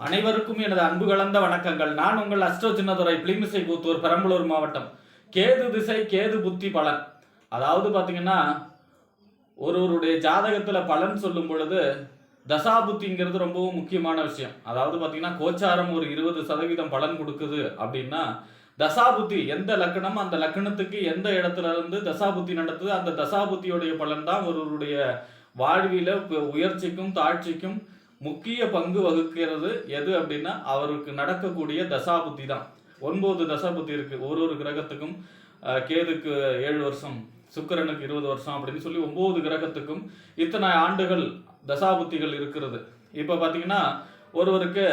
அனைவருக்கும் எனது அன்பு கலந்த வணக்கங்கள். நான் உங்கள் அஸ்ட்ரோ சின்னதுரை பிளிமிசை கூத்தூர் பெரம்பலூர் மாவட்டம். கேது திசை கேது புத்தி பலன். அதாவது பார்த்தீங்கன்னா ஒருவருடைய ஜாதகத்தில் பலன் சொல்லும் பொழுது தசாபுத்திங்கிறது ரொம்பவும் முக்கியமான விஷயம். அதாவது பார்த்தீங்கன்னா கோச்சாரம் ஒரு இருபது சதவீதம் பலன் கொடுக்குது அப்படின்னா தசாபுத்தி எந்த லக்கணம் அந்த லக்கணத்துக்கு எந்த இடத்துல இருந்து தசாபுத்தி நடத்துது அந்த தசாபுத்தியோடைய பலன் தான் ஒருவருடைய வாழ்வியில் உயர்ச்சிக்கும் தாழ்ச்சிக்கும் முக்கிய பங்கு வகுக்கிறது எது அப்படின்னா அவருக்கு நடக்கக்கூடிய தசாபுத்தி தான். ஒன்பது தசாபுத்தி இருக்கு. ஒரு ஒரு கிரகத்துக்கும் கேதுக்கு ஏழு வருஷம் சுக்கிரனுக்கு இருபது வருஷம் அப்படின்னு சொல்லி ஒன்பது கிரகத்துக்கும் இத்தனை ஆண்டுகள் தசாபுத்திகள் இருக்கிறது. இப்போ பார்த்தீங்கன்னா ஒருவருக்கு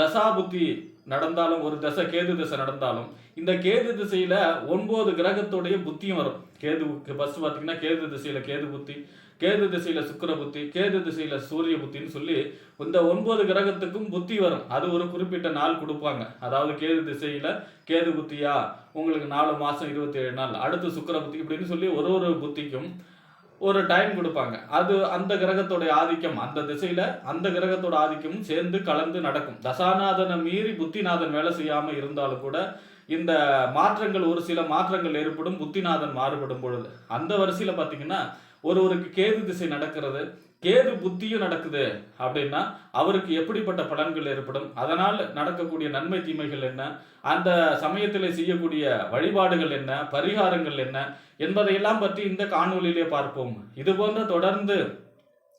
தசாபுத்தி நடந்தாலும் ஒரு தசை கேது திசை நடந்தாலும் இந்த கேது திசையில ஒன்பது கிரகத்துடைய புத்தியும் வரும். கேது ஃபர்ஸ்ட் பார்த்தீங்கன்னா கேது திசையில கேது புத்தி கேது திசையில சுக்கிர புத்தி கேது திசையில சூரிய புத்தின்னு சொல்லி இந்த ஒன்பது கிரகத்துக்கும் புத்தி வரும். அது ஒரு குறிப்பிட்ட நாள் கொடுப்பாங்க. அதாவது கேது திசையில கேது புத்தியா? உங்களுக்கு நாலு மாசம் இருபத்தி ஏழு நாள். அடுத்து சுக்கிர புத்தி இப்படின்னு சொல்லி ஒரு ஒரு புத்திக்கும் ஒரு டைம் கொடுப்பாங்க. அது அந்த கிரகத்தோட ஆதிக்கம் அந்த திசையில அந்த கிரகத்தோட ஆதிக்கமும் சேர்ந்து கலந்து நடக்கும். தசாநாதனை மீறி புத்திநாதன் வேலை செய்யாம இருந்தாலும் கூட இந்த மாற்றங்கள் ஒரு சில மாற்றங்கள் ஏற்படும் புத்திநாதன் மாறுபடும் பொழுது. அந்த வரிசையில பாத்தீங்கன்னா ஒருவருக்கு கேது திசை நடக்கிறது கேது புத்தியும் நடக்குது அப்படின்னா அவருக்கு எப்படிப்பட்ட பலன்கள் ஏற்படும்? அதனால் நடக்கக்கூடிய நன்மை தீமைகள் என்ன? அந்த சமயத்தில் செய்யக்கூடிய வழிபாடுகள் என்ன? பரிகாரங்கள் என்ன? என்பதையெல்லாம் பற்றி இந்த காணொலியிலே பார்ப்போம். இது போன்ற தொடர்ந்து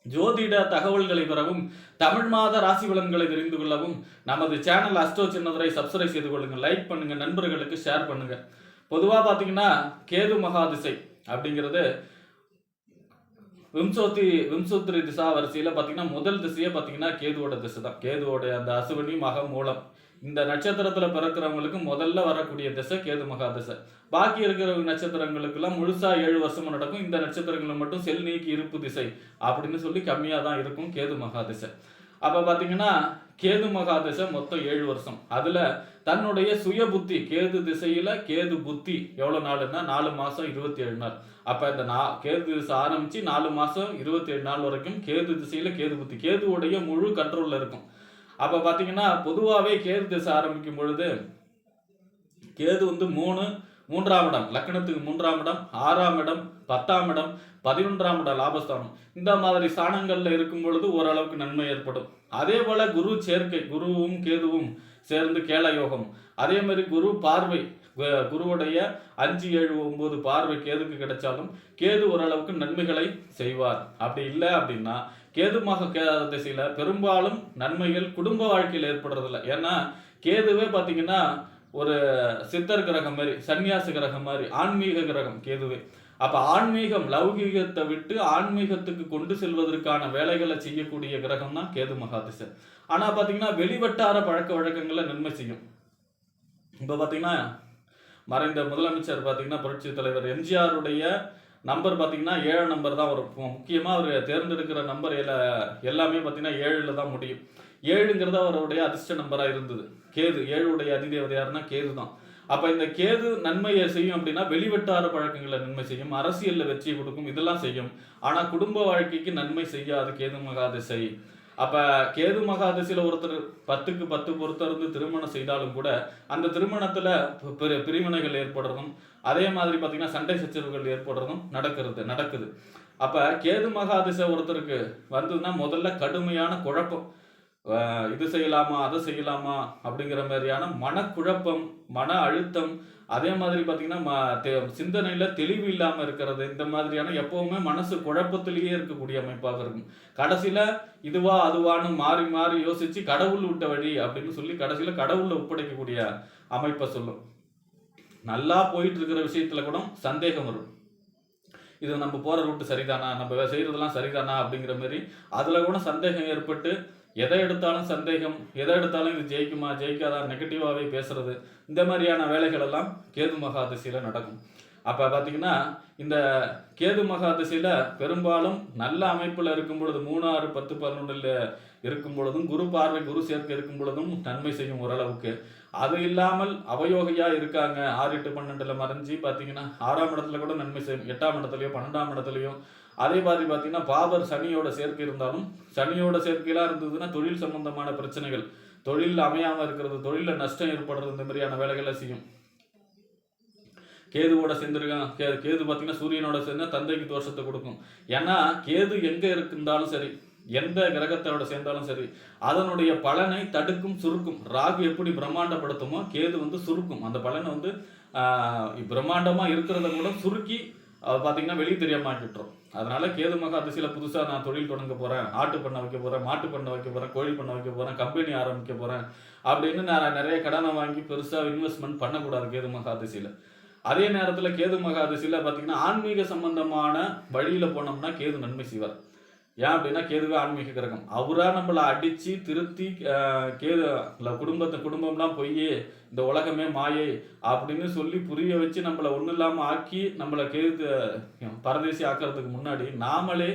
ஜோதிட தகவல்களை பெறவும் தமிழ் மாத ராசி பலன்களை தெரிந்து கொள்ளவும் நமது சேனல் அஸ்ட்ரோ சின்னதரை சப்ஸ்கிரைப் செய்து கொள்ளுங்கள் லைக் பண்ணுங்கள் நண்பர்களுக்கு ஷேர் பண்ணுங்கள் பொதுவாக பார்த்தீங்கன்னா கேது மகாதிசை அப்படிங்கிறது விம்சோத்தி விம்சோத்திரி திசா வரிசையில் பார்த்தீங்கன்னா முதல் திசையே பார்த்தீங்கன்னா கேதுவோட திசை தான் கேதுவோட அந்த அசுவனி மக மூலம். இந்த நட்சத்திரத்தில் பிறக்கிறவங்களுக்கு முதல்ல வரக்கூடிய திசை கேது மகா திசை. பாக்கி இருக்கிற நட்சத்திரங்களுக்கெல்லாம் முழுசாக ஏழு வருஷமும் நடக்கும். இந்த நட்சத்திரங்களை மட்டும் செல் நீக்கி இருப்பு திசை அப்படின்னு சொல்லி கம்மியாக தான் இருக்கும் கேது மகா திசை. அப்போ பார்த்தீங்கன்னா கேது மகா திசை மொத்தம் ஏழு வருஷம். அதில் தன்னுடைய சுய புத்தி கேது திசையில் கேது புத்தி எவ்வளோ நாளுன்னா நாலு மாதம் இருபத்தி ஏழு நாள். அப்போ இந்த நா கேது திசை ஆரம்பித்து நாலு மாதம் இருபத்தி ஏழு நாள் வரைக்கும் கேது திசையில் கேது புத்தி கேதுவுடைய முழு கண்ட்ரோலில் இருக்கும். அப்போ பார்த்தீங்கன்னா பொதுவாகவே கேது திசை ஆரம்பிக்கும் பொழுது கேது வந்து மூணு மூன்றாம் இடம் லக்னத்துக்கு மூன்றாம் இடம் ஆறாம் இடம் பத்தாம் இடம் பதினொன்றாம் இடம் லாபஸ்தானம். இந்த மாதிரி ஸ்தானங்கள்ல இருக்கும் பொழுது ஓரளவுக்கு நன்மை ஏற்படும். அதே போல குரு சேர்க்கை குருவும் கேதுவும் சேர்ந்து கேள யோகம். அதே மாதிரி குரு பார்வை குருவுடைய அஞ்சு ஏழு ஒன்பது பார்வை கேதுக்கு கிடைச்சாலும் கேது ஓரளவுக்கு நன்மைகளை செய்வார். அப்படி இல்லை அப்படின்னா கேதுமாக திசையில பெரும்பாலும் நன்மைகள் குடும்ப வாழ்க்கையில் ஏற்படுறதில்ல. ஏன்னா கேதுவே பார்த்தீங்கன்னா ஒரு சித்தர் கிரகம் மாதிரி சன்னியாச கிரகம் மாதிரி ஆன்மீக கிரகம் கேதுவே. அப்போ ஆன்மீகம் லௌகீகத்தை விட்டு ஆன்மீகத்துக்கு கொண்டு செல்வதற்கான வேலைகளை செய்யக்கூடிய கிரகம் தான் கேது மகாதிசை ஆனால் பார்த்தீங்கன்னா வெளிவட்டார பழக்க வழக்கங்களை நன்மை செய்யும். இப்போ பார்த்தீங்கன்னா மறைந்த முதலமைச்சர் பார்த்தீங்கன்னா புரட்சி தலைவர் எம்ஜிஆருடைய நம்பர் பார்த்திங்கன்னா ஏழு நம்பர் தான் வரும். முக்கியமாக அவர் தேர்ந்தெடுக்கிற நம்பர் எல்லாமே பார்த்திங்கன்னா ஏழில் தான் முடியும். ஏழுங்கிறது அவருடைய அதிர்ஷ்ட நம்பராக இருந்தது. கேது ஏழுடைய அதிதேவர் யாருன்னா கேது தான். அப்போ இந்த கேது நன்மையை செய்யும் அப்படின்னா வெளிவட்டார பழக்கங்களை நன்மை செய்யும் அரசியலில் வெற்றி கொடுக்கும் இதெல்லாம் செய்யும். ஆனால் குடும்ப வாழ்க்கைக்கு நன்மை செய்யாது கேது மகாதிசை. அப்ப கேது மகாதிசையில ஒருத்தர் பத்துக்கு பத்து பொறுத்தருந்து திருமணம் செய்தாலும் கூட அந்த திருமணத்துல பிரிவினைகள் ஏற்படுறதும் அதே மாதிரி பாத்தீங்கன்னா சண்டை சச்சரவுகள் ஏற்படுறதும் நடக்கிறது நடக்குது. அப்ப கேது மகாதிசை ஒருத்தருக்கு வந்ததுன்னா முதல்ல கடுமையான குழப்பம். இது செய்யலாமா அதை செய்யலாமா அப்படிங்கிற மாதிரியான மனக்குழப்பம் மன அழுத்தம் அதே மாதிரி பார்த்தீங்கன்னா ம- தெ- தெளிவு இல்லாமல் இருக்கிறது இந்த மாதிரியான எப்பவுமே மனசு குழப்பத்திலேயே இருக்கக்கூடிய அமைப்பாக இருக்கும். கடைசியில் இதுவா அதுவான்னு மாறி மாறி யோசிச்சு கடவுள் விட்ட வழி அப்படின்னு சொல்லி கடைசியில் கடவுளை ஒப்படைக்கக்கூடிய அமைப்பை சொல்லும். நல்லா போயிட்டு இருக்கிற விஷயத்துல கூட சந்தேகம் வரும். இது நம்ம போகிற ரூட்டு சரிதானா? நம்ம செய்கிறதெல்லாம் சரிதானா? அப்படிங்கிற மாதிரி அதில் கூட சந்தேகம் ஏற்பட்டு எதை எடுத்தாலும் சந்தேகம் எதை எடுத்தாலும் இது ஜெயிக்குமா ஜெயிக்காதா நெகட்டிவாகவே பேசுறது இந்த மாதிரியான வேலைகள் எல்லாம் கேது மகாதிசையில் நடக்கும். அப்போ பார்த்தீங்கன்னா இந்த கேது மகாதிசையில் பெரும்பாலும் நல்ல அமைப்பில் இருக்கும் பொழுது மூணு ஆறு பத்து பதினொன்றில் இருக்கும் பொழுதும் குரு பார்வை குரு சேர்க்கை இருக்கும் பொழுதும் நன்மை செய்யும் ஓரளவுக்கு. அது இல்லாமல் அவயோகையாக இருக்காங்க. ஆறு எட்டு பன்னெண்டில் மறைஞ்சு பார்த்தீங்கன்னா ஆறாம் இடத்துல கூட நன்மை செய்யும். எட்டாம் இடத்துலயோ பன்னெண்டாம் இடத்துலையும் அதே மாதிரி பார்த்தீங்கன்னா பாபர் சனியோட சேர்க்கை இருந்தாலும் சனியோட சேர்க்கையெல்லாம் இருந்ததுன்னா தொழில் சம்பந்தமான பிரச்சனைகள். தொழிலில் அமையாமல் இருக்கிறது தொழிலில் நஷ்டம் ஏற்படுறது இந்த மாதிரியான வேலைகளை செய்யும். கேதுவோட சேர்ந்துருக்கான் கே கேது பார்த்தீங்கன்னா சூரியனோட சேர்ந்து தந்தைக்கு தோஷத்தை கொடுக்கும். ஏன்னா கேது எங்கே இருந்தாலும் சரி எந்த கிரகத்தோட சேர்ந்தாலும் சரி அதனுடைய பலனை தடுக்கும் சுருக்கும். ராகு எப்படி பிரம்மாண்டப்படுத்துமோ கேது வந்து சுருக்கும். அந்த பலனை வந்து பிரம்மாண்டமாக இருக்கிறத கூட சுருக்கி அது பார்த்தீங்கன்னா வெளியே தெரியாம ஆக்கிட்டுரும் அதனால கேது மகா புதுசாக நான் தொழில் தொடங்க போகிறேன் ஆட்டு பண்ண வைக்க போகிறேன் மாட்டு பண்ண வைக்க போகிறேன் கோழி பண்ண வைக்க போகிறேன் கம்பெனி ஆரம்பிக்க போகிறேன் அப்படின்னு நான் நிறைய கடனை வாங்கி பெருசாக இன்வெஸ்ட்மெண்ட் பண்ணக்கூடாது கேது மகா அதே நேரத்தில் கேது மகா பார்த்தீங்கன்னா ஆன்மீக சம்பந்தமான வழியில் போனோம்னா கேது நன்மை செய்வார். ஏன் அப்படின்னா கேதுவே ஆன்மீக கிரகம். அவராக நம்மளை அடித்து திருத்தி கேது குடும்பத்தை குடும்பம்லாம் பொய் இந்த உலகமே மாயை அப்படின்னு சொல்லி புரிய வச்சு நம்மளை ஒன்றும் இல்லாமல் ஆக்கி நம்மளை கேது பரதேசி ஆக்கிறதுக்கு முன்னாடி நாமளே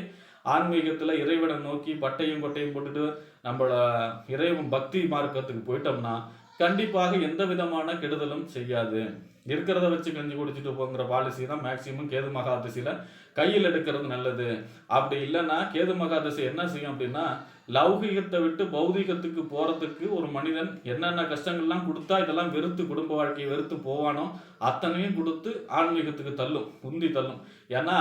ஆன்மீகத்தில் இறைவனை நோக்கி பட்டையும் கொட்டையும் போட்டுட்டு நம்மள இறைவன் பக்தி மார்க்கத்துக்கு போயிட்டோம்னா கண்டிப்பாக எந்த விதமான கெடுதலும் செய்யாது. இருக்கிறத வச்சு கஞ்சி குடிச்சிட்டு போங்கிற பாலிசி தான் மேக்சிமம் கேது மகாதசியில கையில் எடுக்கிறது நல்லது. அப்படி இல்லைன்னா கேது மகாதசி என்ன செய்யும் அப்படின்னா லௌகிகத்தை விட்டு பௌதிகத்துக்கு போறதுக்கு ஒரு மனிதன் என்னென்ன கஷ்டங்கள்லாம் கொடுத்தா இதெல்லாம் வெறுத்து குடும்ப வாழ்க்கையை வெறுத்து போவானோ அத்தனையும் கொடுத்து ஆன்மீகத்துக்கு தள்ளும் உந்தி தள்ளும். ஏன்னா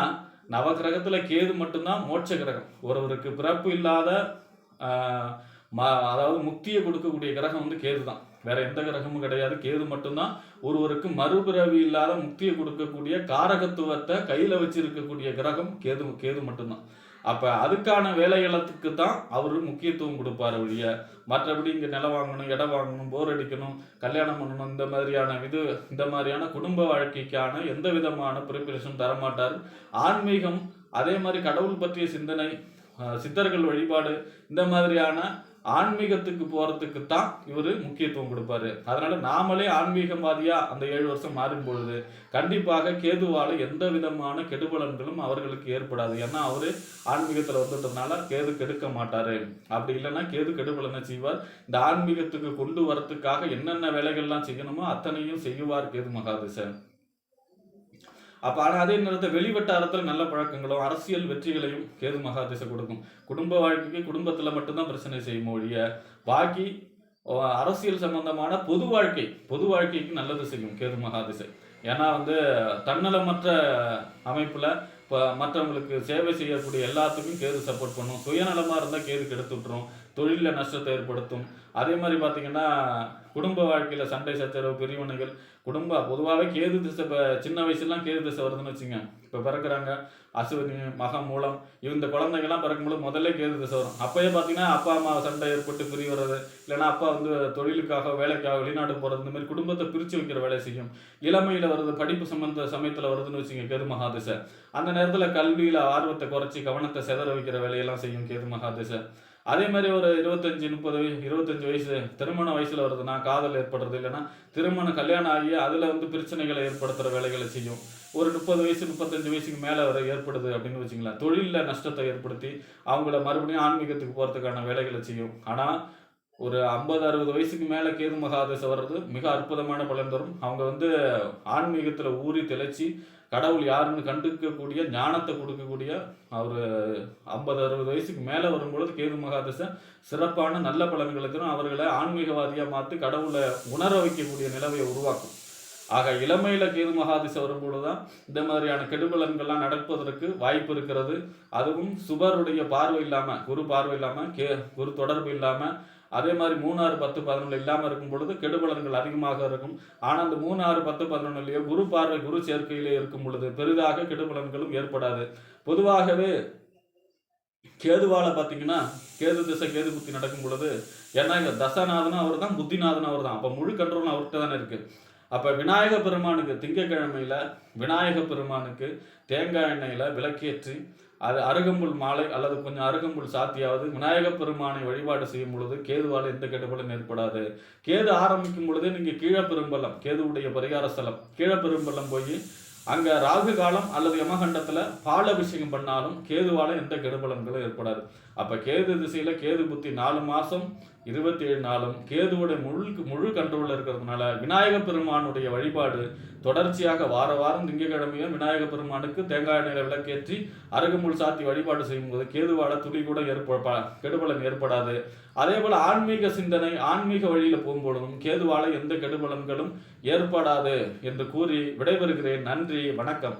நவகிரகத்துல கேது மட்டும்தான் மோட்ச கிரகம். ஒருவருக்கு பிறப்பு இல்லாத ம- அதாவது முக்தியை கொடுக்கக்கூடிய கிரகம் வந்து கேது தான் வேற எந்த கிரகமும் கிடையாது. கேது மட்டும்தான். ஒருவருக்கு மறுபிறவி இல்லாத முக்தியை கொடுக்கக்கூடிய காரகத்துவத்தை கையில வச்சிருக்கக்கூடிய கிரகம் கேது கேது மட்டும்தான். அப்ப அதுக்கான வேலைகளத்துக்கு தான் அவர் முக்கியத்துவம் கொடுப்பார் ஒழிய. மற்றபடி இங்க நிலம் வாங்கணும் இடம் வாங்கணும் போர் அடிக்கணும் கல்யாணம் பண்ணணும் இந்த மாதிரியான இது இந்த மாதிரியான குடும்ப வாழ்க்கைக்கான எந்த விதமான ப்ரிப்பரேஷன் தரமாட்டார். ஆன்மீகம் அதே மாதிரி கடவுள் பற்றிய சிந்தனை சித்தர்கள் வழிபாடு இந்த மாதிரியான ஆன்மீகத்துக்கு போகிறதுக்கு தான் இவர் முக்கியத்துவம் கொடுப்பாரு. அதனால நாமளே ஆன்மீகவாதியாக அந்த ஏழு வருஷம் மாறும் பொழுது கண்டிப்பாக கேதுவால் எந்த விதமான கெடுபலன்களும் அவர்களுக்கு ஏற்படாது. ஏன்னா அவர் ஆன்மீகத்தில் வந்துட்டதுனால கேது கெடுக்க மாட்டார். அப்படி இல்லைன்னா கேது கெடுபலனை செய்வார். இந்த ஆன்மீகத்துக்கு கொண்டு வரத்துக்காக என்னென்ன வேலைகள்லாம் செய்யணுமோ அத்தனையும் செய்வார் கேது மகாதிசன். அப்போ ஆனால் அதே நேரத்தில் வெளிவட்டாரத்தில் நல்ல பழக்கங்களும் அரசியல் வெற்றிகளையும் கேது மகாதிசை கொடுக்கும். குடும்ப வாழ்க்கைக்கு குடும்பத்தில் மட்டும்தான் பிரச்சனை செய்யும் ஒழிய பாக்கி அரசியல் சம்பந்தமான பொது வாழ்க்கை பொது வாழ்க்கைக்கு நல்லது செய்யும் கேது மகாதிசை. ஏன்னா வந்து தன்னலமற்ற அமைப்பில் இப்போ மற்றவங்களுக்கு சேவை செய்யக்கூடிய எல்லாத்துக்கும் கேது சப்போர்ட் பண்ணும். சுயநலமாக இருந்தால் கேது கெடுத்து விட்டுரும் தொழிலில் நஷ்டத்தை ஏற்படுத்தும். அதே மாதிரி பார்த்தீங்கன்னா குடும்ப வாழ்க்கையில் சண்டை சச்சரவு பிரிவினைகள் குடும்ப பொதுவாகவே கேது திசை இப்போ சின்ன வயசுலாம் கேது திசை வருதுன்னு வச்சுங்க. இப்போ பிறக்கிறாங்க அசுவினி மகம் மூலம் இந்த குழந்தைங்கள்லாம் பிறக்கும்போது முதல்ல கேது திசை வரும். அப்போயே பார்த்தீங்கன்னா அப்பா அம்மா சண்டை ஏற்பட்டு பிரிவு வர்றது இல்லைன்னா அப்பா வந்து தொழிலுக்காக வேலைக்காக வெளிநாடு போகிறது இந்த மாதிரி குடும்பத்தை பிரித்து வைக்கிற வேலை செய்யும். இளமையில் வருது படிப்பு சம்பந்த சமயத்தில் வருதுன்னு வச்சுங்க கேது மகாதிசை அந்த நேரத்தில் கல்வியில் ஆர்வத்தை குறைச்சி கவனத்தை செதற வைக்கிற வேலையெல்லாம் செய்யும் கேது மகாதிசை அதே மாதிரி ஒரு இருபத்தஞ்சி முப்பது வயசு இருபத்தஞ்சி வயசு திருமண வயசுல வருதுன்னா காதல் ஏற்படுறது இல்லைன்னா திருமணம் கல்யாணம் ஆகி அதுல வந்து பிரச்சனைகளை ஏற்படுத்துற வேலைகளை செய்யும். ஒரு முப்பது வயசு முப்பத்தஞ்சு வயசுக்கு மேல வர ஏற்படுது அப்படின்னு வச்சுங்களேன். தொழிலில் நஷ்டத்தை ஏற்படுத்தி அவங்கள மறுபடியும் ஆன்மீகத்துக்கு போறதுக்கான வேலைகளை செய்யும். ஆனா ஒரு ஐம்பது அறுபது வயசுக்கு மேலே கேது மகாதேசம் வர்றது மிக அற்புதமான பலன் தரும். அவங்க வந்து ஆன்மீகத்தில் ஊறி திளைச்சி கடவுள் யாருன்னு கண்டுக்கக்கூடிய ஞானத்தை கொடுக்கக்கூடிய அவர் ஐம்பது அறுபது வயசுக்கு மேலே வரும்பொழுது கேது மகாதசை சிறப்பான நல்ல பலன்களுக்கும் அவர்களை ஆன்மீகவாதியாக மாற்றி கடவுளை உணர வைக்கக்கூடிய நிலவையை உருவாக்கும். ஆக இளமையில் கேது மகாதிசை வரும்பொழுது தான் இந்த மாதிரியான கெடுபலன்கள்லாம் நடப்பதற்கு வாய்ப்பு இருக்கிறது. அதுவும் சுபருடைய பார்வை இல்லாமல் குரு பார்வை இல்லாமல் கே குரு தொடர்பு இல்லாமல் அதே மாதிரி மூணாறு பத்து பதினொன்று இல்லாமல் இருக்கும் பொழுது கெடுபலன்கள் அதிகமாக இருக்கும். ஆனால் அந்த மூணாறு பத்து பதினொன்னுலயோ குரு பார்வை குரு சேர்க்கையிலே இருக்கும் பொழுது பெரிதாக கெடுபலன்களும் ஏற்படாது. பொதுவாகவே கேதுவால பார்த்தீங்கன்னா கேது திசை கேது புத்தி நடக்கும் பொழுது ஏன்னா இந்த தசநாதனும் அவர் தான் புத்திநாதனும் அவர் தான் அப்போ முழு கண்ட்ரோலும் அவர்கிட்ட தானே இருக்கு. அப்போ விநாயக பெருமானுக்கு திங்கக்கிழமையில் விநாயக பெருமானுக்கு தேங்காய் எண்ணெயில் விளக்கேற்றி அது அருகம்புல் மாலை அல்லது கொஞ்சம் அருகம்புல் சாத்தியாவது விநாயக பெருமானை வழிபாடு செய்யும் பொழுது கேதுவால எந்த கெடுபலும் ஏற்படாது. கேது ஆரம்பிக்கும் பொழுது நீங்கள் கீழப்பெரும்பலம் கேதுவுடைய பரிகார ஸ்தலம். கீழப்பெரும்பலம் போய் அங்கே ராகு காலம் அல்லது யமகண்டத்தில் பால் அபிஷேகம் பண்ணாலும் கேதுவால எந்த கெடுபலன்களும் ஏற்படாது. அப்போ கேது திசையில் கேது புத்தி நாலு மாதம் இருபத்தி ஏழு நாளும் கேதுவோட முழு முழு கண்ட்ரோலில் இருக்கிறதுனால விநாயக பெருமானுடைய வழிபாடு தொடர்ச்சியாக வார வாரம் திங்கட்கிழமையும் விநாயக பெருமானுக்கு தேங்காய் எண்ணெயில் விளக்கேற்றி அருகமுள் சாத்தி வழிபாடு செய்யும்போது கேதுவால துளி கூட ஏற்ப கெடுபலன் ஏற்படாது. அதே போல ஆன்மீக சிந்தனை ஆன்மீக வழியில் போகும்பொழுதும் கேதுவால எந்த கெடுபலன்களும் ஏற்படாது என்று கூறி விடைபெறுகிறேன். நன்றி வணக்கம்.